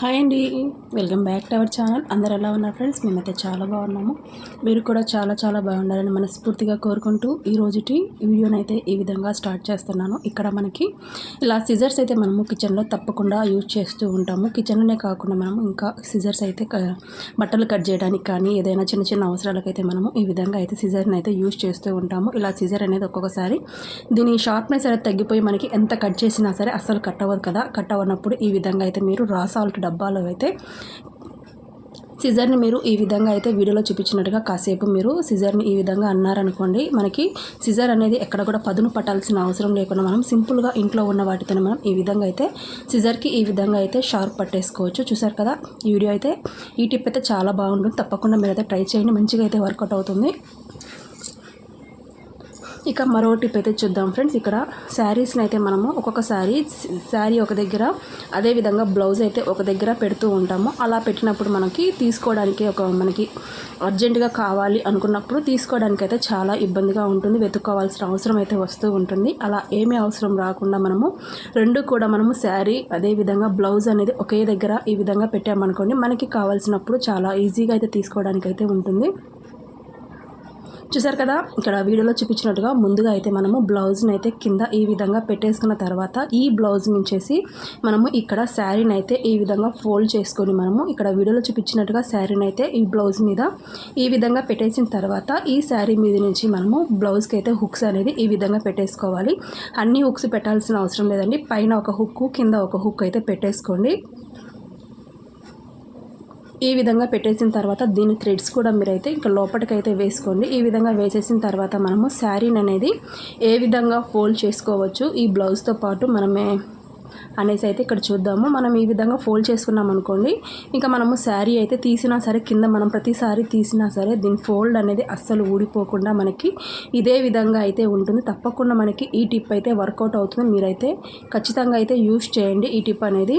Hi అండి. Welcome back to our channel. అందరు ఎలా ఉన్నారు ఫ్రెండ్స్? మేమైతే చాలా బాగున్నాము. మీరు కూడా చాలా చాలా బాగుండాలని మనస్ఫూర్తిగా కోరుకుంటూ ఈ రోజుటి వీడియోని అయితే ఈ విధంగా స్టార్ట్ చేస్తున్నాను. ఇక్కడ మనకి ఇలా సిజర్స్ అయితే మనము కిచెన్లో తప్పకుండా యూజ్ చేస్తూ ఉంటాము. కిచెన్లోనే కాకుండా మనము ఇంకా సిజర్స్ అయితే బట్టలు కట్ చేయడానికి కానీ ఏదైనా చిన్న చిన్న అవసరాలకైతే మనము ఈ విధంగా అయితే సిజర్ని అయితే యూజ్ చేస్తూ ఉంటాము. ఇలా సిజర్ అనేది ఒక్కొక్కసారి దీని షార్ప్నెస్ అనేది తగ్గిపోయి మనకి ఎంత కట్ చేసినా సరే అస్సలు కట్ అవ్వదు కదా. కట్ అవ్వనప్పుడు ఈ విధంగా అయితే మీరు రా సాల్ట్ డబ్బాలో అయితే సిజర్ని మీరు ఈ విధంగా అయితే వీడియోలో చూపించినట్టుగా కాసేపు మీరు సిజర్ని ఈ విధంగా అన్నారనుకోండి మనకి సిజర్ అనేది ఎక్కడ కూడా పదును పట్టాల్సిన అవసరం లేకుండా మనం సింపుల్గా ఇంట్లో ఉన్న వాటితో మనం ఈ విధంగా అయితే సిజర్కి ఈ విధంగా అయితే షార్ప్ పట్టేసుకోవచ్చు. చూసారు కదా ఈ వీడియో అయితే ఈ టిప్ అయితే చాలా బాగుంటుంది. తప్పకుండా మీరు అయితే ట్రై చేయండి. మంచిగా అయితే వర్కౌట్ అవుతుంది. ఇక మరో టిప్ అయితే చూద్దాం ఫ్రెండ్స్ ఇక్కడ శారీస్ని అయితే మనము ఒక్కొక్క శారీ శారీ ఒక దగ్గర అదేవిధంగా బ్లౌజ్ అయితే ఒక దగ్గర పెడుతూ ఉంటాము. అలా పెట్టినప్పుడు మనకి తీసుకోవడానికి ఒక మనకి అర్జెంటుగా కావాలి అనుకున్నప్పుడు తీసుకోవడానికి అయితే చాలా ఇబ్బందిగా ఉంటుంది. వెతుక్కోవాల్సిన అవసరం అయితే వస్తూ ఉంటుంది. అలా ఏమీ అవసరం రాకుండా మనము రెండు కూడా మనము శారీ అదేవిధంగా బ్లౌజ్ అనేది ఒకే దగ్గర ఈ విధంగా పెట్టామనుకోండి మనకి కావాల్సినప్పుడు చాలా ఈజీగా అయితే తీసుకోవడానికి అయితే ఉంటుంది. చూసారు కదా? ఇక్కడ వీడియోలో చూపించినట్టుగా ముందుగా అయితే మనము బ్లౌజ్ని అయితే కింద ఈ విధంగా పెట్టేసుకున్న తర్వాత ఈ బ్లౌజ్ నుంచేసి మనము ఇక్కడ శారీని అయితే ఈ విధంగా ఫోల్డ్ చేసుకొని మనము ఇక్కడ వీడియోలో చూపించినట్టుగా శారీని అయితే ఈ బ్లౌజ్ మీద ఈ విధంగా పెట్టేసిన తర్వాత ఈ శారీ మీద నుంచి మనము బ్లౌజ్కి అయితే హుక్స్ అనేది ఈ విధంగా పెట్టేసుకోవాలి. అన్ని హుక్స్ పెట్టాల్సిన అవసరం లేదండి. పైన ఒక హుక్ కింద ఒక హుక్ అయితే పెట్టేసుకోండి. ఈ విధంగా పెట్టేసిన తర్వాత దీని థ్రెడ్స్ కూడా మీరైతే ఇంకా లోపలికైతే వేసుకోండి. ఈ విధంగా వేసేసిన తర్వాత మనము శారీని అనేది ఏ విధంగా ఫోల్డ్ చేసుకోవచ్చు ఈ బ్లౌజ్తో పాటు మనమే అనేసి అయితే ఇక్కడ చూద్దాము. మనం ఈ విధంగా ఫోల్డ్ చేసుకున్నాం అనుకోండి ఇంకా మనము శారీ అయితే తీసినా సరే కింద మనం ప్రతిసారి తీసినా సరే దీని ఫోల్డ్ అనేది అస్సలు ఊడిపోకుండా మనకి ఇదే విధంగా అయితే ఉంటుంది. తప్పకుండా మనకి ఈ టిప్ అయితే వర్కౌట్ అవుతుంది. మీరైతే ఖచ్చితంగా అయితే యూస్ చేయండి ఈ టిప్ అనేది.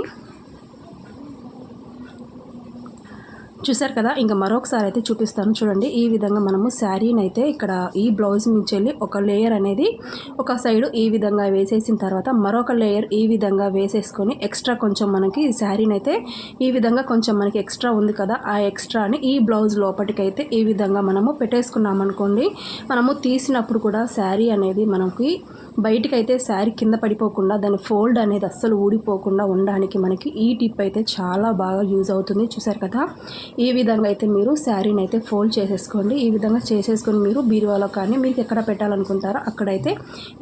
చూసారు కదా ఇంకా మరొకసారి అయితే చూపిస్తాను. చూడండి ఈ విధంగా మనము శారీని అయితే ఇక్కడ ఈ బ్లౌజ్ నుంచి వెళ్ళి ఒక లేయర్ అనేది ఒక సైడ్ ఈ విధంగా వేసేసిన తర్వాత మరొక లేయర్ ఈ విధంగా వేసేసుకొని ఎక్స్ట్రా కొంచెం మనకి శారీని అయితే ఈ విధంగా కొంచెం మనకి ఎక్స్ట్రా ఉంది కదా ఆ ఎక్స్ట్రాని ఈ బ్లౌజ్ లోపటికైతే ఈ విధంగా మనము పెట్టేసుకున్నాం అనుకోండి మనము తీసినప్పుడు కూడా శారీ అనేది మనకి బయటికి అయితే శారీ కింద పడిపోకుండా దాని ఫోల్డ్ అనేది అస్సలు ఊడిపోకుండా ఉండడానికి మనకి ఈ టిప్ అయితే చాలా బాగా యూజ్ అవుతుంది. చూసారు కదా? ఈ విధంగా అయితే మీరు శారీని అయితే ఫోల్డ్ చేసేసుకోండి. ఈ విధంగా చేసేసుకొని మీరు బీరువాలో కానీ మీకు ఎక్కడ పెట్టాలనుకుంటారో అక్కడైతే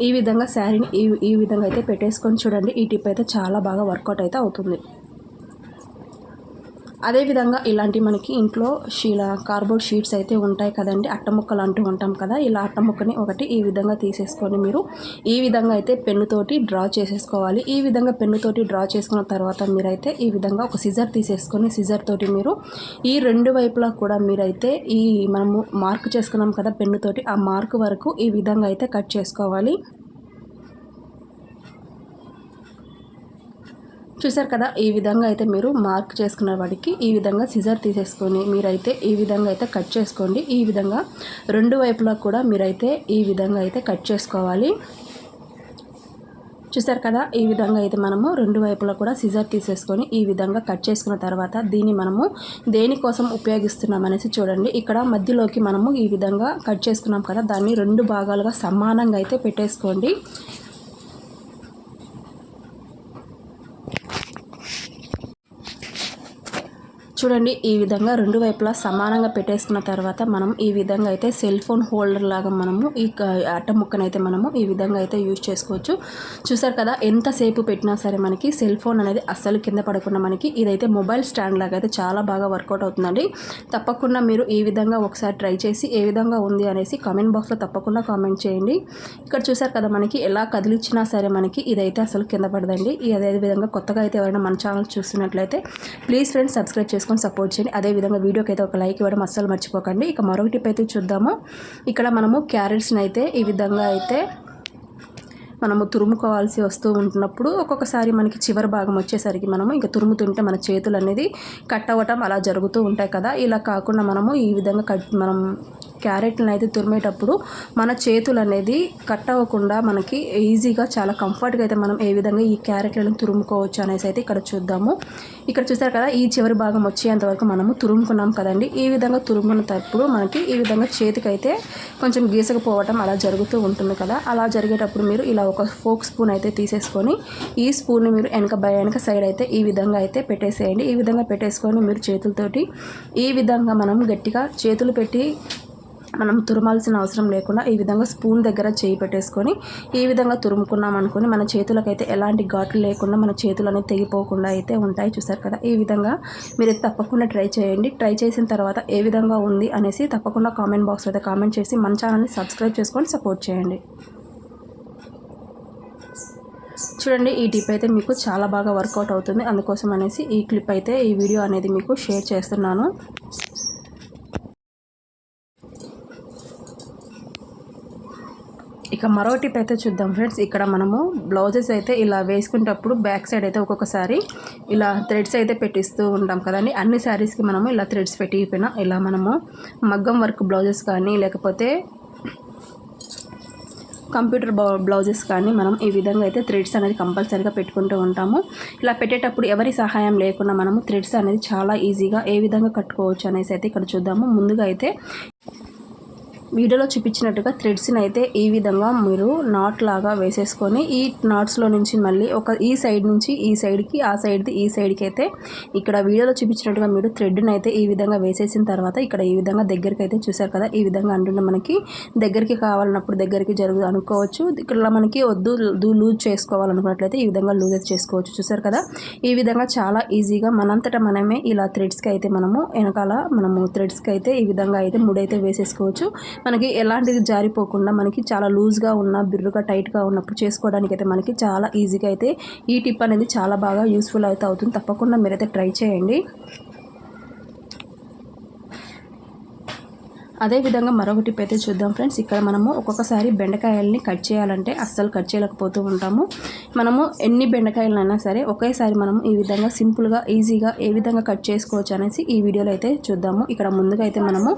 ఈ విధంగా శారీని ఈ ఈ విధంగా అయితే పెట్టేసుకొని చూడండి. ఈ టిప్ అయితే చాలా బాగా వర్కౌట్ అయితే అవుతుంది. అదేవిధంగా ఇలాంటి మనకి ఇంట్లో షీల కార్బోర్డ్ షీట్స్ అయితే ఉంటాయి కదండి. అట్టముక్కలు అంటూ ఉంటాం కదా. ఇలా అట్టముక్కని ఒకటి ఈ విధంగా తీసేసుకొని మీరు ఈ విధంగా అయితే పెన్నుతోటి డ్రా చేసేసుకోవాలి. ఈ విధంగా పెన్నుతోటి డ్రా చేసుకున్న తర్వాత మీరైతే ఈ విధంగా ఒక సిజర్ తీసేసుకొని సిజర్ తోటి మీరు ఈ రెండు వైపులా కూడా మీరైతే ఈ మనము మార్క్ చేసుకున్నాం కదా పెన్నుతోటి ఆ మార్క్ వరకు ఈ విధంగా అయితే కట్ చేసుకోవాలి. చూసారు కదా ఈ విధంగా అయితే మీరు మార్క్ చేసుకున్న వాడికి ఈ విధంగా సిజర్ తీసేసుకొని మీరైతే ఈ విధంగా అయితే కట్ చేసుకోండి. ఈ విధంగా రెండు వైపులా కూడా మీరైతే ఈ విధంగా అయితే కట్ చేసుకోవాలి. చూసారు కదా ఈ విధంగా అయితే మనము రెండు వైపులా కూడా సిజర్ తీసేసుకొని ఈ విధంగా కట్ చేసుకున్న తర్వాత దీన్ని మనము దేనికోసం ఉపయోగిస్తున్నాం అనేసి చూడండి. ఇక్కడ మధ్యలోకి మనము ఈ విధంగా కట్ చేసుకున్నాం కదా దాన్ని రెండు భాగాలుగా సమానంగా అయితే పెట్టేసుకోండి. చూడండి ఈ విధంగా రెండు వైపులా సమానంగా పెట్టేసుకున్న తర్వాత మనం ఈ విధంగా అయితే సెల్ ఫోన్ హోల్డర్ లాగా మనము ఈ అట్ట ముక్కనైతే మనము ఈ విధంగా అయితే యూజ్ చేసుకోవచ్చు. చూసారు కదా ఎంతసేపు పెట్టినా సరే మనకి సెల్ ఫోన్ అనేది అస్సలు కింద పడకుండా మనకి ఇదైతే మొబైల్ స్టాండ్ లాగా అయితే చాలా బాగా వర్కౌట్ అవుతుందండి. తప్పకుండా మీరు ఈ విధంగా ఒకసారి ట్రై చేసి ఏ విధంగా ఉంది అనేసి కామెంట్ బాక్స్లో తప్పకుండా కామెంట్ చేయండి. ఇక్కడ చూసారు కదా మనకి ఎలా కదిలిచ్చినా సరే మనకి ఇదైతే అసలు కింద పడదండి. అదే విధంగా కొత్తగా అయితే ఎవరైనా మన ఛానల్ చూస్తున్నట్లయితే ప్లీజ్ ఫ్రెండ్స్ సబ్స్క్రైబ్ చేసుకోండి. చేసుకొని సపోర్ట్ చేయండి. అదేవిధంగా వీడియోకి అయితే ఒక లైక్ ఇవ్వడం అస్సలు మర్చిపోకండి. ఇక మరొక టిప్ అయితే చూద్దాము. ఇక్కడ మనము క్యారెట్స్ని అయితే ఈ విధంగా అయితే మనము తురుముకోవాల్సి వస్తూ ఉంటున్నప్పుడు ఒక్కొక్కసారి మనకి చివరి భాగం వచ్చేసరికి మనము ఇంకా తురుముతుంటే మన చేతులు అనేది కట్ అవ్వటం అలా జరుగుతూ ఉంటాయి కదా. ఇలా కాకుండా మనము ఈ విధంగా కట్ మనం క్యారెట్లను అయితే తురిమేటప్పుడు మన చేతులు అనేది కట్ అవ్వకుండా మనకి ఈజీగా చాలా కంఫర్ట్గా అయితే మనం ఏ విధంగా ఈ క్యారెట్లను తురుముకోవచ్చు అనేసి అయితే ఇక్కడ చూద్దాము. ఇక్కడ చూసారు కదా ఈ చివరి భాగం వచ్చేంత వరకు మనము తురుముకున్నాం కదండి. ఈ విధంగా తురుముకున్నప్పుడు మనకి ఈ విధంగా చేతికైతే కొంచెం గీసకపోవటం అలా జరుగుతూ ఉంటుంది కదా. అలా జరిగేటప్పుడు మీరు ఇలా ఒక ఫోక్ స్పూన్ అయితే తీసేసుకొని ఈ స్పూన్ని మీరు వెనక బయ వెనక సైడ్ అయితే ఈ విధంగా అయితే పెట్టేసేయండి. ఈ విధంగా పెట్టేసుకొని మీరు చేతులతోటి ఈ విధంగా మనం గట్టిగా చేతులు పెట్టి మనం తురమాల్సిన అవసరం లేకుండా ఈ విధంగా స్పూన్ దగ్గర చేయి పెట్టేసుకొని ఈ విధంగా తురుముకున్నాం అనుకుని మన చేతులకైతే ఎలాంటి ఘాట్లు లేకుండా మన చేతులు అనేది తెగిపోకుండా అయితే ఉంటాయి. చూసారు కదా ఈ విధంగా మీరు తప్పకుండా ట్రై చేయండి. ట్రై చేసిన తర్వాత ఏ విధంగా ఉంది అనేసి తప్పకుండా కామెంట్ బాక్స్లో అయితే కామెంట్ చేసి మన ఛానల్ని సబ్స్క్రైబ్ చేసుకొని సపోర్ట్ చేయండి. చూడండి ఈ టిప్ అయితే మీకు చాలా బాగా వర్కౌట్ అవుతుంది. అందుకోసం అనేసి ఈ క్లిప్ అయితే ఈ వీడియో అనేది మీకు షేర్ చేస్తున్నాను. ఇక మరో టిప్ అయితే చూద్దాం ఫ్రెండ్స్. ఇక్కడ మనము బ్లౌజెస్ అయితే ఇలా వేసుకునేటప్పుడు బ్యాక్ సైడ్ అయితే ఒక్కొక్కసారి ఇలా థ్రెడ్స్ అయితే పెట్టిస్తూ ఉంటాం కదండి. అన్ని శారీస్కి మనము ఇలా థ్రెడ్స్ పెట్టిపోయినా ఇలా మనము మగ్గం వర్క్ బ్లౌజెస్ కానీ లేకపోతే కంప్యూటర్ బ్లౌజెస్ కానీ మనం ఈ విధంగా అయితే థ్రెడ్స్ అనేది కంపల్సరీగా పెట్టుకుంటూ ఉంటాము. ఇలా పెట్టేటప్పుడు ఎవరి సహాయం లేకుండా మనము థ్రెడ్స్ అనేది చాలా ఈజీగా ఏ విధంగా కట్టుకోవచ్చు అనేసి అయితే ఇక్కడ చూద్దాము. ముందుగా అయితే వీడియోలో చూపించినట్టుగా థ్రెడ్స్ని అయితే ఈ విధంగా మీరు నాట్ లాగా వేసేసుకొని ఈ నాట్స్లో నుంచి మళ్ళీ ఒక ఈ సైడ్ నుంచి ఈ సైడ్కి ఆ సైడ్ది ఈ సైడ్కి అయితే ఇక్కడ వీడియోలో చూపించినట్టుగా మీరు థ్రెడ్ని అయితే ఈ విధంగా వేసేసిన తర్వాత ఇక్కడ ఈ విధంగా దగ్గరికి అయితే చూసారు కదా ఈ విధంగా అంటుండే మనకి దగ్గరికి కావాలన్నప్పుడు దగ్గరికి జరుగు అనుకోవచ్చు. ఇక్కడ మనకి వద్దు లూజ్ చేసుకోవాలనుకున్నట్లయితే ఈ విధంగా లూజ్ అయితే చేసుకోవచ్చు. చూసారు కదా? ఈ విధంగా చాలా ఈజీగా మనంతటా మనమే ఇలా థ్రెడ్స్కి అయితే మనము వెనకాల మనము థ్రెడ్స్కి అయితే ఈ విధంగా అయితే ముడైతే వేసేసుకోవచ్చు. మనకి ఎలాంటిది జారిపోకుండా మనకి చాలా లూజ్గా ఉన్న బిర్రుగా టైట్గా ఉన్నప్పుడు చేసుకోవడానికి అయితే మనకి చాలా ఈజీగా అయితే ఈ టిప్ అనేది చాలా బాగా యూస్ఫుల్ అయితే అవుతుంది. తప్పకుండా మీరైతే ట్రై చేయండి. అదేవిధంగా మరొక టిప్ అయితే చూద్దాం ఫ్రెండ్స్. ఇక్కడ మనము ఒక్కొక్కసారి బెండకాయలని కట్ చేయాలంటే అస్సలు కట్ చేయలేకపోతూ ఉంటాము. మనము ఎన్ని బెండకాయలైనా సరే ఒకేసారి మనం ఈ విధంగా సింపుల్గా ఈజీగా ఏ విధంగా కట్ చేసుకోవచ్చు అనేసి ఈ వీడియోలో అయితే చూద్దాము. ఇక్కడ ముందుగా అయితే మనము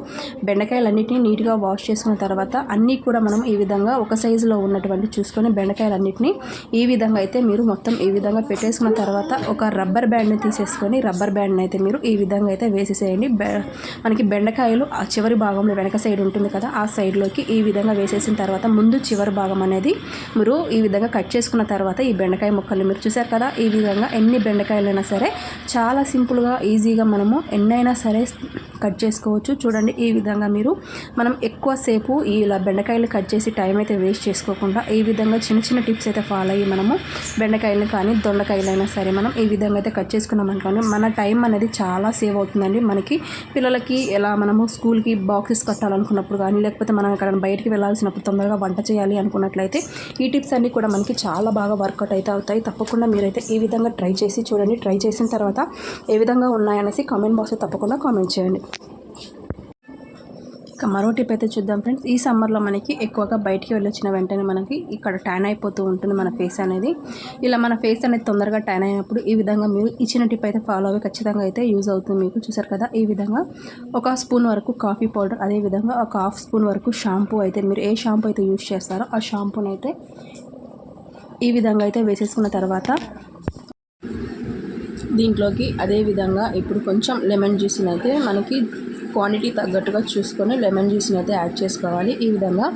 బెండకాయలన్నింటినీ నీట్గా వాష్ చేసుకున్న తర్వాత అన్నీ కూడా మనం ఈ విధంగా ఒక సైజులో ఉన్నటువంటి చూసుకొని బెండకాయలన్నింటినీ ఈ విధంగా అయితే మీరు మొత్తం ఈ విధంగా పెట్టేసుకున్న తర్వాత ఒక రబ్బర్ బ్యాండ్ని తీసేసుకొని రబ్బర్ బ్యాండ్ని అయితే మీరు ఈ విధంగా అయితే వేసేసేయండి. మనకి బెండకాయలు ఆ చివరి భాగం భాగంలో వెనక సైడ్ ఉంటుంది కదా ఆ సైడ్లోకి ఈ విధంగా వేసేసిన తర్వాత ముందు చివరి భాగం అనేది మీరు ఈ విధంగా కట్ చేసుకున్న తర్వాత ఈ బెండకాయ ముక్కల్ని మీరు చూసారు కదా ఈ విధంగా ఎన్ని బెండకాయలైనా సరే చాలా సింపుల్గా ఈజీగా మనము ఎన్నైనా సరే కట్ చేసుకోవచ్చు. చూడండి ఈ విధంగా మీరు మనం ఎక్కువసేపు ఇలా బెండకాయలు కట్ చేసి టైం అయితే వేస్ట్ చేసుకోకుండా ఈ విధంగా చిన్న చిన్న టిప్స్ అయితే ఫాలో అయ్యి మనము బెండకాయలు కానీ దొండకాయలైనా సరే మనం ఈ విధంగా అయితే కట్ చేసుకున్నాం అనుకోండి మన టైం అనేది చాలా సేవ్ అవుతుందండి. మనకి పిల్లలకి ఎలా మనము స్కూల్కి బాక్సెస్ ఆఫీస్ కట్టాలనుకున్నప్పుడు కానీ లేకపోతే మనం ఎక్కడైనా బయటికి వెళ్ళాల్సినప్పుడు తొందరగా వంట చేయాలి అనుకున్నట్లయితే ఈ టిప్స్ అన్నీ కూడా మనకి చాలా బాగా వర్కౌట్ అయితే అవుతాయి. తప్పకుండా మీరైతే ఈ విధంగా ట్రై చేసి చూడండి. ట్రై చేసిన తర్వాత ఏ విధంగా ఉన్నాయనేసి కామెంట్ బాక్స్లో తప్పకుండా కామెంట్ చేయండి. ఇక మరో టిప్ అయితే చూద్దాం ఫ్రెండ్స్. ఈ సమ్మర్లో మనకి ఎక్కువగా బయటికి వెళ్ళొచ్చిన వెంటనే మనకి ఇక్కడ ట్యాన్ అయిపోతూ ఉంటుంది మన ఫేస్ అనేది. ఇలా మన ఫేస్ అనేది తొందరగా ట్యాన్ అయినప్పుడు ఈ విధంగా మీరు ఇచ్చిన టిప్ అయితే ఫాలో అవి ఖచ్చితంగా అయితే యూజ్ అవుతుంది మీకు. చూసారు కదా ఈ విధంగా ఒక స్పూన్ వరకు కాఫీ పౌడర్ అదేవిధంగా ఒక హాఫ్ స్పూన్ వరకు షాంపూ అయితే మీరు ఏ షాంపూ అయితే యూజ్ చేస్తారో ఆ షాంపూని అయితే ఈ విధంగా అయితే వేసేసుకున్న తర్వాత దీంట్లోకి అదే విధంగా ఇప్పుడు కొంచెం లెమన్ జ్యూస్ని అయితే మనకి క్వాంటిటీ తగ్గట్టుగా చూసుకొని లెమన్ జ్యూస్ని అయితే యాడ్ చేసుకోవాలి ఈ విధంగా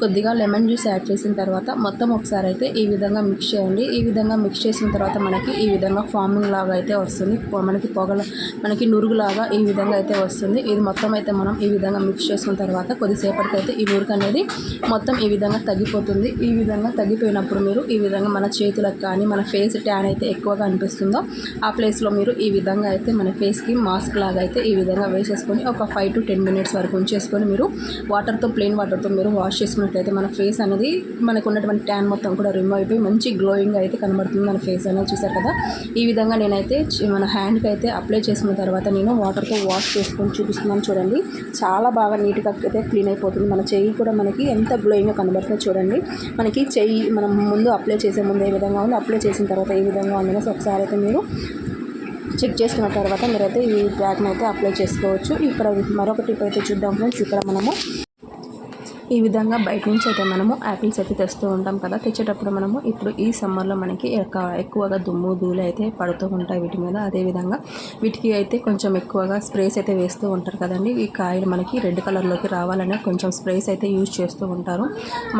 కొద్దిగా లెమన్ జ్యూస్ యాడ్ చేసిన తర్వాత మొత్తం ఒకసారి అయితే ఈ విధంగా మిక్స్ చేయండి ఈ విధంగా మిక్స్ చేసిన తర్వాత మనకి ఈ విధంగా ఫార్మింగ్ లాగా అయితే వస్తుంది మనకి పొగల మనకి నురుగులాగా ఈ విధంగా అయితే వస్తుంది ఇది మొత్తం అయితే మనం ఈ విధంగా మిక్స్ చేసుకున్న తర్వాత కొద్దిసేపటికి అయితే ఈ నురుగు అనేది మొత్తం ఈ విధంగా తగ్గిపోతుంది ఈ విధంగా తగ్గిపోయినప్పుడు మీరు ఈ విధంగా మన చేతులకు కానీ మన ఫేస్ ట్యాన్ అయితే ఎక్కువగా అనిపిస్తుందో ఆ ప్లేస్లో మీరు ఈ విధంగా అయితే మన ఫేస్కి మాస్క్ లాగా అయితే ఈ విధంగా వేసేసుకొని ఒక ఫైవ్ టు టెన్ మినిట్స్ వరకు ఉంచేసుకొని మీరు వాటర్తో ప్లెయిన్ వాటర్తో మీరు వాష్ చేసుకున్నట్లయితే మన ఫేస్ అనేది మనకు ఉన్నటువంటి ట్యాన్ మొత్తం కూడా రిమూవ్ అయిపోయి మంచి గ్లోయింగ్ అయితే కనబడుతుంది మన ఫేస్ అనేది. చూసారు కదా? ఈ విధంగా నేనైతే మన హ్యాండ్కి అయితే అప్లై చేసుకున్న తర్వాత నేను వాటర్తో వాష్ చేసుకొని చూపిస్తున్నాను చూడండి. చాలా బాగా నీట్గా అయితే క్లీన్ అయిపోతుంది. మన చెయ్యి కూడా మనకి ఎంత గ్లోయింగ్గా కనబడుతుందో చూడండి. మనకి చెయ్యి మనం ముందు అప్లై చేసే ముందు ఏ విధంగా ఉంది అప్లై చేసిన తర్వాత ఏ విధంగా ఉందనేసి ఒకసారి అయితే మీరు చెక్ చేసుకున్న తర్వాత మీరైతే ఈ ప్యాక్ని అయితే అప్లై చేసుకోవచ్చు. ఇక్కడ మరొక టిప్ అయితే చూద్దాం ఫ్రెండ్స్. ఇక్కడ మనము ఈ విధంగా బయట నుంచి అయితే మనము యాపిల్స్ అయితే తెస్తూ ఉంటాం కదా తెచ్చేటప్పుడు మనము ఇప్పుడు ఈ సమ్మర్లో మనకి ఎక్కువగా దుమ్ము ధూళి అయితే పడుతూ ఉంటాయి వీటి మీద. అదేవిధంగా వీటికి అయితే కొంచెం ఎక్కువగా స్ప్రేస్ అయితే వేస్తూ ఉంటారు కదండి. ఈ కాయలు మనకి రెడ్ కలర్లోకి రావాలనే కొంచెం స్ప్రేస్ అయితే యూజ్ చేస్తూ ఉంటారు.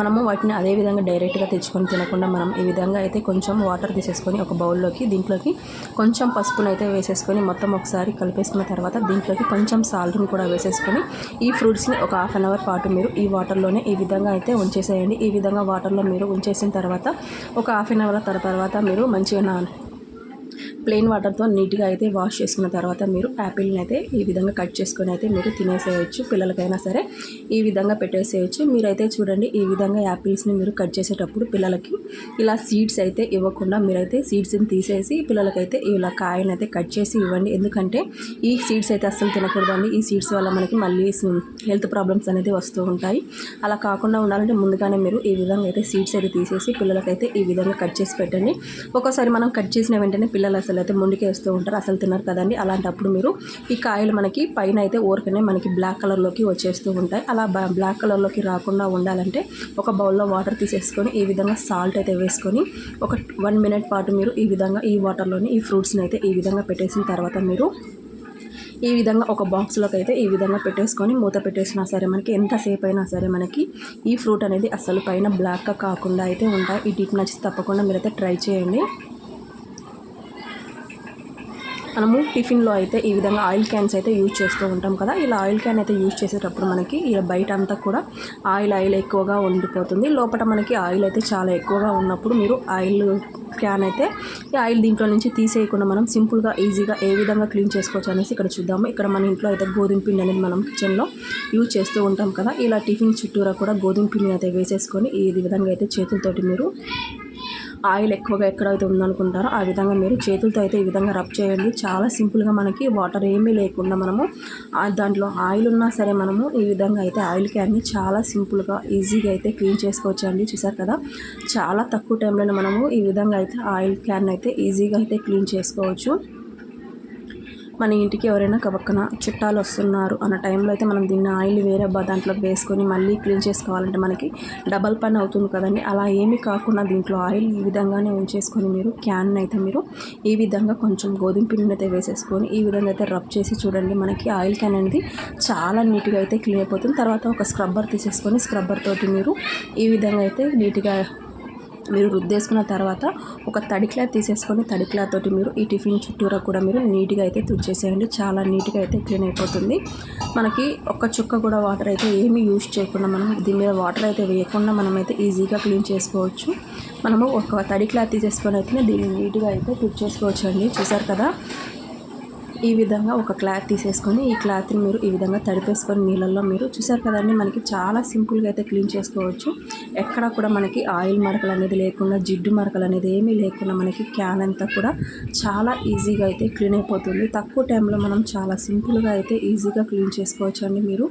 మనము వాటిని అదే విధంగా డైరెక్ట్గా తెచ్చుకొని తినకుండా మనం ఈ విధంగా అయితే కొంచెం వాటర్ తీసేసుకొని ఒక బౌల్లోకి దీంట్లోకి కొంచెం పసుపును అయితే వేసేసుకొని మొత్తం ఒకసారి కలిపేసుకున్న తర్వాత దీంట్లోకి కొంచెం సాల్ట్ని కూడా వేసేసుకొని ఈ ఫ్రూట్స్ని ఒక హాఫ్ అన్ అవర్ పాటు మీరు ఈ వాటర్ వాటర్లోనే ఈ విధంగా అయితే ఉంచేసేయండి. ఈ విధంగా వాటర్లో మీరు ఉంచేసిన తర్వాత ఒక హాఫ్ అన్ అవర్ తర్వాత మీరు మంచిగా నా ప్లెయిన్ వాటర్తో నీట్గా అయితే వాష్ చేసుకున్న తర్వాత మీరు యాపిల్ని అయితే ఈ విధంగా కట్ చేసుకొని అయితే మీరు తినేసేయచ్చు పిల్లలకైనా సరే. ఈ విధంగా పెట్టేసేయచ్చు. మీరైతే చూడండి ఈ విధంగా యాపిల్స్ని మీరు కట్ చేసేటప్పుడు పిల్లలకి ఇలా సీడ్స్ అయితే ఇవ్వకుండా మీరైతే సీడ్స్ని తీసేసి పిల్లలకైతే ఇలా కాయని అయితే కట్ చేసి ఇవ్వండి. ఎందుకంటే ఈ సీడ్స్ అయితే అస్సలు తినకూడదండి. ఈ సీడ్స్ వల్ల మనకి మళ్ళీ హెల్త్ ప్రాబ్లమ్స్ అనేది వస్తూ ఉంటాయి. అలా కాకుండా ఉండాలంటే ముందుగానే మీరు ఈ విధంగా అయితే సీడ్స్ అయితే తీసేసి పిల్లలకైతే ఈ విధంగా కట్ చేసి పెట్టండి. ఒక్కోసారి మనం కట్ చేసిన వెంటనే పిల్లలు అసలు అయితే ముందుకేస్తూ ఉంటారు అసలు తినరు కదండి. అలాంటప్పుడు మీరు ఈ కాయలు మనకి పైన అయితే ఊరికనే మనకి బ్లాక్ కలర్లోకి వచ్చేస్తూ ఉంటాయి. అలా బా- బ్లాక్ కలర్లోకి రాకుండా ఉండాలంటే ఒక బౌల్లో వాటర్ తీసేసుకొని ఈ విధంగా సాల్ట్ అయితే వేసుకొని ఒక వన్ మినిట్ పాటు మీరు ఈ విధంగా ఈ వాటర్లోని ఈ ఫ్రూట్స్ని అయితే ఈ విధంగా పెట్టేసిన తర్వాత మీరు ఈ విధంగా ఒక బాక్స్లోకి అయితే ఈ విధంగా పెట్టేసుకొని మూత పెట్టేసినా సరే మనకి ఎంతసేపు అయినా సరే మనకి ఈ ఫ్రూట్ అనేది అసలు పైన బ్లాక్గా కాకుండా అయితే ఉంటాయి. ఈ టిప్ నచ్చి తప్పకుండా మీరైతే ట్రై చేయండి. మనము టిఫిన్లో అయితే ఈ విధంగా ఆయిల్ క్యాన్స్ అయితే యూజ్ చేస్తూ ఉంటాం కదా. ఇలా ఆయిల్ క్యాన్ అయితే యూజ్ చేసేటప్పుడు మనకి ఇలా బయట అంతా కూడా ఆయిల్ ఆయిల్ ఎక్కువగా ఉండిపోతుంది. లోపల మనకి ఆయిల్ అయితే చాలా ఎక్కువగా ఉన్నప్పుడు మీరు ఆయిల్ క్యాన్ అయితే ఈ ఆయిల్ దీంట్లో నుంచి తీసేయకుండా మనం సింపుల్గా ఈజీగా ఏ విధంగా క్లీన్ చేసుకోవచ్చు అనేసి ఇక్కడ చూద్దాము. ఇక్కడ మన ఇంట్లో అయితే గోధుమ పిండి అనేది మనం కిచెన్లో యూజ్ చేస్తూ ఉంటాం కదా. ఇలా టిఫిన్ చుట్టూరా కూడా గోధుమ పిండిని అయితే వేసేసుకొని ఈ విధంగా అయితే చేతులతోటి మీరు ఆయిల్ ఎక్కువగా ఎక్కడైతే ఉందనుకుంటారో ఆ విధంగా మీరు చేతులతో అయితే ఈ విధంగా రబ్ చేయండి. చాలా సింపుల్గా మనకి వాటర్ ఏమీ లేకుండా మనము దాంట్లో ఆయిల్ ఉన్నా సరే మనము ఈ విధంగా అయితే ఆయిల్ క్యాన్ని చాలా సింపుల్గా ఈజీగా అయితే క్లీన్ చేసుకోవచ్చు అండి చూసారు కదా? చాలా తక్కువ టైంలో మనము ఈ విధంగా అయితే ఆయిల్ క్యాన్ అయితే ఈజీగా అయితే క్లీన్ చేసుకోవచ్చు. మన ఇంటికి ఎవరైనా కవక్కన చుట్టాలు వస్తున్నారు అన్న టైంలో అయితే మనం దీన్ని ఆయిల్ వేరే దాంట్లో వేసుకొని మళ్ళీ క్లీన్ చేసుకోవాలంటే మనకి డబల్ పని అవుతుంది కదండి. అలా ఏమీ కాకుండా దీంట్లో ఆయిల్ ఈ విధంగానే ఉంచేసుకొని మీరు క్యాన్ అయితే మీరు ఈ విధంగా కొంచెం గోధుమ పిండిని అయితే వేసేసుకొని ఈ విధంగా అయితే రబ్ చేసి చూడండి. మనకి ఆయిల్ క్యాన్ అనేది చాలా నీట్గా అయితే క్లీన్ అయిపోతుంది. తర్వాత ఒక స్క్రబ్బర్ తీసేసుకొని స్క్రబ్బర్ తోటి మీరు ఈ విధంగా అయితే నీట్గా మీరు రుద్దేసుకున్న తర్వాత ఒక తడి క్లాత్ తీసేసుకొని తడి క్లాత్ తోటి మీరు ఈ టిఫిన్ చుట్టూరా కూడా మీరు నీట్గా అయితే తుడిచేసేయండి. చాలా నీట్గా అయితే క్లీన్ అయిపోతుంది. మనకి ఒక్క చుక్క కూడా వాటర్ అయితే ఏమీ యూజ్ చేయకుండా మనం దీని మీద వాటర్ అయితే వేయకుండా మనం అయితే ఈజీగా క్లీన్ చేసుకోవచ్చు. మనము ఒక తడి క్లాత్ తీసేసుకొని అయితే దీన్ని నీట్గా అయితే తుడిచేసుకోవచ్చు అండి చూసారు కదా? ఈ విధంగా ఒక క్లాత్ తీసేసుకొని ఈ క్లాత్ని మీరు ఈ విధంగా తడిపేసుకొని నీళ్ళల్లో మీరు చూసారు కదండి? మనకి చాలా సింపుల్గా అయితే క్లీన్ చేసుకోవచ్చు. ఎక్కడా కూడా మనకి ఆయిల్ మరకలు అనేది లేకుండా జిడ్డు మరకలు అనేది ఏమీ లేకుండా మనకి క్యాన్ అంతా కూడా చాలా ఈజీగా అయితే క్లీన్ అయిపోతుంది. తక్కువ టైంలో మనం చాలా సింపుల్గా అయితే ఈజీగా క్లీన్ చేసుకోవచ్చు అండి మీరు.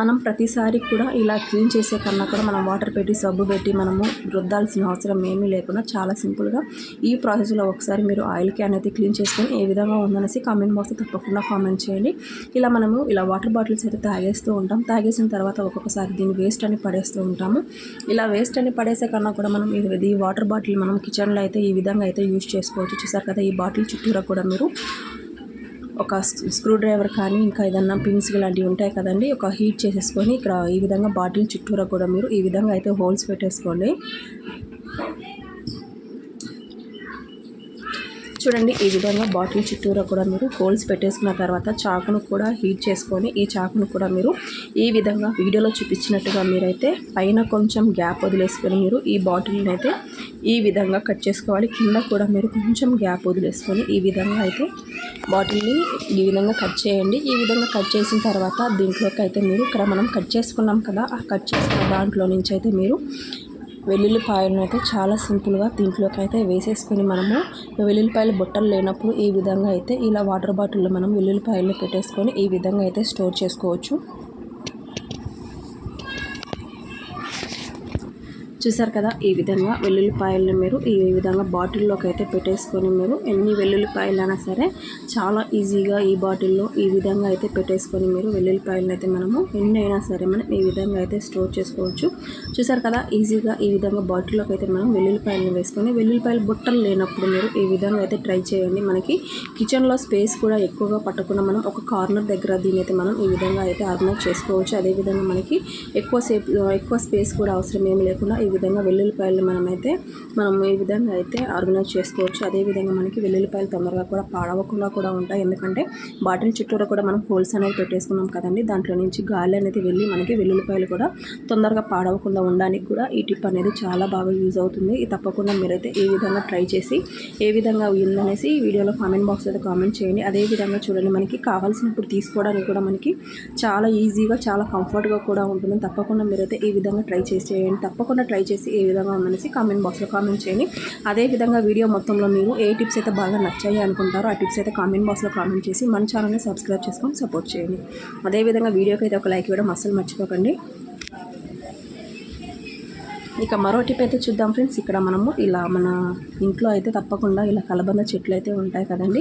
మనం ప్రతిసారి కూడా ఇలా క్లీన్ చేసే కన్నా కూడా మనం వాటర్ పెట్టి సబ్బు పెట్టి మనము రుద్దాల్సిన అవసరం ఏమీ లేకుండా చాలా సింపుల్గా ఈ ప్రాసెస్లో ఒకసారి మీరు ఆయిల్ క్యాన్ అయితే క్లీన్ చేసుకొని ఏ విధంగా ఉందనేసి కామెంట్ బాక్స్ తప్పకుండా కామెంట్ చేయండి. ఇలా మనము ఇలా వాటర్ బాటిల్స్ అయితే తాగేస్తూ ఉంటాం. తాగేసిన తర్వాత ఒక్కొక్కసారి దీన్ని వేస్ట్ అని పడేస్తూ ఉంటాము. ఇలా వేస్ట్ అని పడేసే కన్నా కూడా మనం ఇది ఈ వాటర్ బాటిల్ మనం కిచెన్లో అయితే ఈ విధంగా అయితే యూజ్ చేసుకోవచ్చు. చూసారు కదా ఈ బాటిల్ చుట్టూరా కూడా మీరు ఒక స్క్రూ డ్రైవర్ కానీ ఇంకా ఏదన్నా పిన్స్ లాంటివి ఉంటాయి కదండి ఒక హీట్ చేసేసుకొని ఇక్కడ ఈ విధంగా బాటిల్ చుట్టూరా కూడా మీరు ఈ విధంగా అయితే హోల్స్ పెట్టేసుకోండి. చూడండి ఈ విధంగా బాటిల్ చుట్టూరా కూడా మీరు హోల్స్ పెట్టేసుకున్న తర్వాత చాకును కూడా హీట్ చేసుకొని ఈ చాకును కూడా మీరు ఈ విధంగా వీడియోలో చూపించినట్టుగా మీరైతే పైన కొంచెం గ్యాప్ వదిలేసుకొని మీరు ఈ బాటిల్ని అయితే ఈ విధంగా కట్ చేసుకోవాలి. కింద కూడా మీరు కొంచెం గ్యాప్ వదిలేసుకొని ఈ విధంగా అయితే బాటిల్ని ఈ విధంగా కట్ చేయండి. ఈ విధంగా కట్ చేసిన తర్వాత దీంట్లోకి అయితే మీరు ఇక్కడ మనం కట్ చేసుకున్నాం కదా ఆ కట్ చేసుకున్న దాంట్లో నుంచి అయితే మీరు వెల్లుల్లిపాయలను అయితే చాలా సింపుల్గా దీంట్లోకి అయితే వేసేసుకొని మనము వెల్లుల్లిపాయలు బుట్టలు లేనప్పుడు ఈ విధంగా అయితే ఇలా వాటర్ బాటిల్లో మనం వెల్లుల్లిపాయలు పెట్టేసుకొని ఈ విధంగా అయితే స్టోర్ చేసుకోవచ్చు. చూసారు కదా ఈ విధంగా వెల్లుల్లిపాయలను మీరు ఈ విధంగా బాటిల్లోకి అయితే పెట్టేసుకొని మీరు ఎన్ని వెల్లుల్లిపాయలైనా సరే చాలా ఈజీగా ఈ బాటిల్లో ఈ విధంగా అయితే పెట్టేసుకొని మీరు వెల్లుల్లిపాయలను అయితే మనము ఎన్ని అయినా సరే మనం ఈ విధంగా అయితే స్టోర్ చేసుకోవచ్చు. చూసారు కదా ఈజీగా ఈ విధంగా బాటిల్లోకి అయితే మనం వెల్లుల్లిపాయలను వేసుకొని వెల్లుల్లిపాయలు బుట్టలు లేనప్పుడు మీరు ఈ విధంగా అయితే ట్రై చేయండి. మనకి కిచెన్లో స్పేస్ కూడా ఎక్కువగా పట్టకుండా మనం ఒక కార్నర్ దగ్గర దీని అయితే మనం ఈ విధంగా అయితే ఆర్గనైజ్ చేసుకోవచ్చు. అదేవిధంగా మనకి ఎక్కువ సేపు ఎక్కువ స్పేస్ కూడా అవసరం ఏమి లేకుండా ఈ ఈ విధంగా వెల్లుల్లిపాయలు మనమైతే మనం ఈ విధంగా అయితే ఆర్గనైజ్ చేసుకోవచ్చు. అదేవిధంగా మనకి వెల్లుల్లిపాయలు తొందరగా కూడా పాడవకుండా కూడా ఉంటాయి. ఎందుకంటే బాటిల్ చుట్టూరా కూడా మనం హోల్స్ అనేది పెట్టేసుకున్నాం కదండి. దాంట్లో నుంచి గాలి అనేది వెళ్ళి మనకి వెల్లుల్లిపాయలు కూడా తొందరగా పాడవకుండా ఉండడానికి కూడా ఈ టిప్ అనేది చాలా బాగా యూజ్ అవుతుంది. ఇది తప్పకుండా మీరైతే ఈ విధంగా ట్రై చేసి ఏ విధంగా ఉందనేసి ఈ వీడియోలో కామెంట్ బాక్స్ అయితే కామెంట్ చేయండి. అదేవిధంగా చూడండి మనకి కావాల్సినప్పుడు తీసుకోవడానికి కూడా మనకి చాలా ఈజీగా చాలా కంఫర్ట్గా కూడా ఉంటుంది. తప్పకుండా మీరైతే ఈ విధంగా ట్రై చేసి చేయండి. తప్పకుండా ట్రై చేసి ఏ విధంగా ఉందనేసి కామెంట్ బాక్స్లో కామెంట్ చేయండి. అదేవిధంగా వీడియో మొత్తంలో మీరు ఏ టిప్స్ అయితే బాగా నచ్చాయి అనుకుంటారో ఆ టిప్స్ అయితే కామెంట్ బాక్స్లో కామెంట్ చేసి మన ఛానల్ని సబ్స్క్రైబ్ చేసుకొని సపోర్ట్ చేయండి. అదేవిధంగా వీడియోకి అయితే ఒక లైక్ ఇవ్వడం అస్సలు మర్చిపోకండి. ఇక మరో టిప్ అయితే చూద్దాం ఫ్రెండ్స్. ఇక్కడ మనము ఇలా మన ఇంట్లో అయితే తప్పకుండా ఇలా కలబంద చెట్లు అయితే ఉంటాయి కదండి.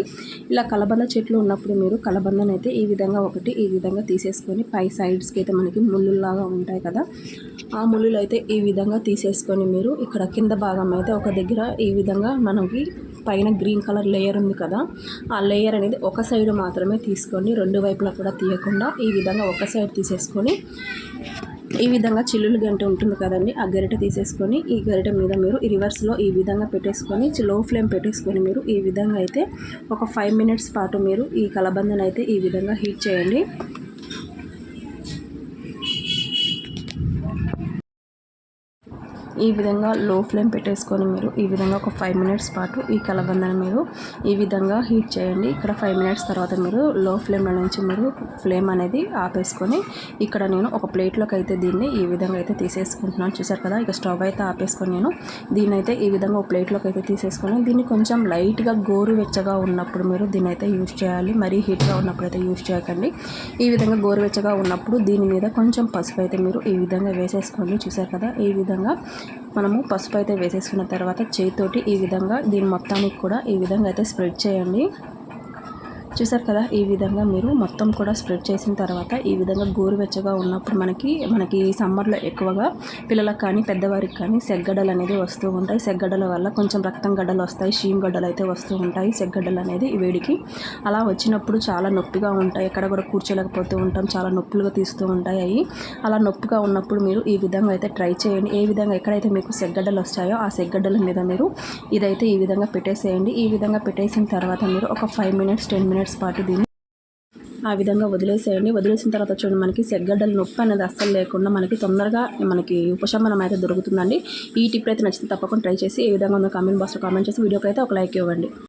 ఇలా కలబంద చెట్లు ఉన్నప్పుడు మీరు కలబందని అయితే ఈ విధంగా ఒకటి ఈ విధంగా తీసేసుకొని పై సైడ్స్కి అయితే మనకి ముళ్ళులాగా ఉంటాయి కదా. ఆ ముళ్ళులు అయితే ఈ విధంగా తీసేసుకొని మీరు ఇక్కడ కింద భాగం అయితే ఒక దగ్గర ఈ విధంగా మనకి పైన గ్రీన్ కలర్ లేయర్ ఉంది కదా. ఆ లేయర్ అనేది ఒక సైడ్ మాత్రమే తీసుకొని రెండు వైపులా కూడా తీయకుండా ఈ విధంగా ఒక సైడ్ తీసేసుకొని ఈ విధంగా చిల్లులు గంట ఉంటుంది కదండి ఆ గరిటె తీసేసుకొని ఈ గరిటె మీద మీరు రివర్స్లో ఈ విధంగా పెట్టేసుకొని లో ఫ్లేమ్ పెట్టేసుకొని మీరు ఈ విధంగా అయితే ఒక ఫైవ్ మినిట్స్ పాటు మీరు ఈ కలబందను అయితే ఈ విధంగా హీట్ చేయండి. ఈ విధంగా లో ఫ్లేమ్ పెట్టేసుకొని మీరు ఈ విధంగా ఒక ఫైవ్ మినిట్స్ పాటు ఈ కలబందని మీరు ఈ విధంగా హీట్ చేయండి. ఇక్కడ ఫైవ్ మినిట్స్ తర్వాత మీరు లో ఫ్లేమ్లో నుంచి మీరు ఫ్లేమ్ అనేది ఆపేసుకొని ఇక్కడ నేను ఒక ప్లేట్లోకి అయితే దీన్ని ఈ విధంగా అయితే తీసేసుకుంటున్నాను. చూసారు కదా ఇక స్టవ్ అయితే ఆపేసుకొని నేను దీన్ని అయితే ఈ విధంగా ఒక ప్లేట్లోకి అయితే తీసేసుకొని దీన్ని కొంచెం లైట్గా గోరువెచ్చగా ఉన్నప్పుడు మీరు దీన్ని అయితే యూజ్ చేయాలి. మరీ హీట్గా ఉన్నప్పుడు అయితే యూజ్ చేయకండి. ఈ విధంగా గోరువెచ్చగా ఉన్నప్పుడు దీని మీద కొంచెం పసుపు అయితే మీరు ఈ విధంగా వేసేసుకోండి. చూసారు కదా ఈ విధంగా మనము పసుపు అయితే వేసేసుకున్న తర్వాత చేతితోటి ఈ విధంగా దీని మొత్తానికి కూడా ఈ విధంగా అయితే స్ప్రెడ్ చేయండి. చూసారు కదా ఈ విధంగా మీరు మొత్తం కూడా స్ప్రెడ్ చేసిన తర్వాత ఈ విధంగా గోరువెచ్చగా ఉన్నప్పుడు మనకి మనకి సమ్మర్లో ఎక్కువగా పిల్లలకు కానీ పెద్దవారికి కానీ సెగ్గడలు అనేది వస్తూ ఉంటాయి. సెగ్గడల వల్ల కొంచెం రక్తం గడ్డలు వస్తాయి షీమ్ గడ్డలు అయితే వస్తూ ఉంటాయి. సెగ్గడ్డలు అనేది ఈ వేడికి అలా వచ్చినప్పుడు చాలా నొప్పిగా ఉంటాయి. ఎక్కడ కూడా కూర్చోలేకపోతూ ఉంటాం చాలా నొప్పులుగా తీస్తూ ఉంటాయి అవి. అలా నొప్పిగా ఉన్నప్పుడు మీరు ఈ విధంగా అయితే ట్రై చేయండి. ఏ విధంగా ఎక్కడైతే మీకు సెగ్గడ్డలు వస్తాయో ఆ సెగ్గడ్డల మీద మీరు ఇదైతే ఈ విధంగా పెట్టేసేయండి. ఈ విధంగా పెట్టేసిన తర్వాత మీరు ఒక five minutes ten minutes minutes పాటు దీన్ని ఆ విధంగా వదిలేసేయండి. వదిలేసిన తర్వాత చూడండి మనకి సెగ్గడ్డల నొప్పి అనేది అస్సలు లేకుండా మనకి తొందరగా మనకి ఉపశమనం అయితే దొరుకుతుందండి. ఈ టిప్ అయితే నచ్చితే తప్పకుండా ట్రై చేసి ఏ విధంగా ఉందో కామెంట్ బాక్స్లో కామెంట్ చేసి వీడియోకి అయితే ఒక లైక్ ఇవ్వండి.